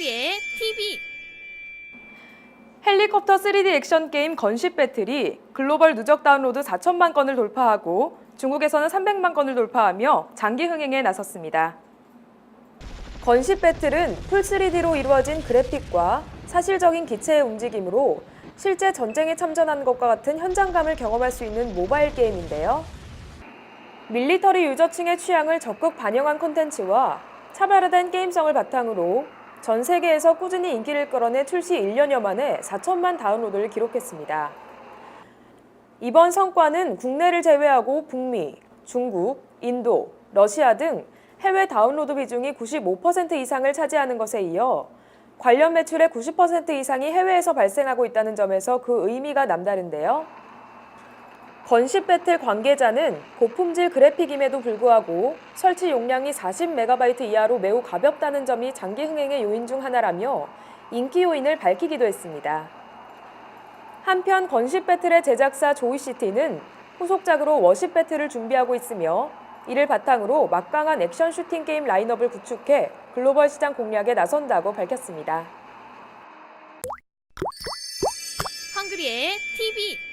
헝그리의 TV 헬리콥터 3D 액션 게임 건십 배틀이 글로벌 누적 다운로드 4천만 건을 돌파하고 중국에서는 300만 건을 돌파하며 장기 흥행에 나섰습니다. 건십 배틀은 풀 3D로 이루어진 그래픽과 사실적인 기체의 움직임으로 실제 전쟁에 참전하는 것과 같은 현장감을 경험할 수 있는 모바일 게임인데요. 밀리터리 유저층의 취향을 적극 반영한 콘텐츠와 차별화된 게임성을 바탕으로 전 세계에서 꾸준히 인기를 끌어내 출시 1년여 만에 4천만 다운로드를 기록했습니다. 이번 성과는 국내를 제외하고 북미, 중국, 인도, 러시아 등 해외 다운로드 비중이 95% 이상을 차지하는 것에 이어 관련 매출의 90% 이상이 해외에서 발생하고 있다는 점에서 그 의미가 남다른데요. 건십 배틀 관계자는 고품질 그래픽임에도 불구하고 설치 용량이 40MB 이하로 매우 가볍다는 점이 장기 흥행의 요인 중 하나라며 인기 요인을 밝히기도 했습니다. 한편 건십 배틀의 제작사 조이시티는 후속작으로 워십 배틀을 준비하고 있으며 이를 바탕으로 막강한 액션 슈팅 게임 라인업을 구축해 글로벌 시장 공략에 나선다고 밝혔습니다. 헝그리의 TV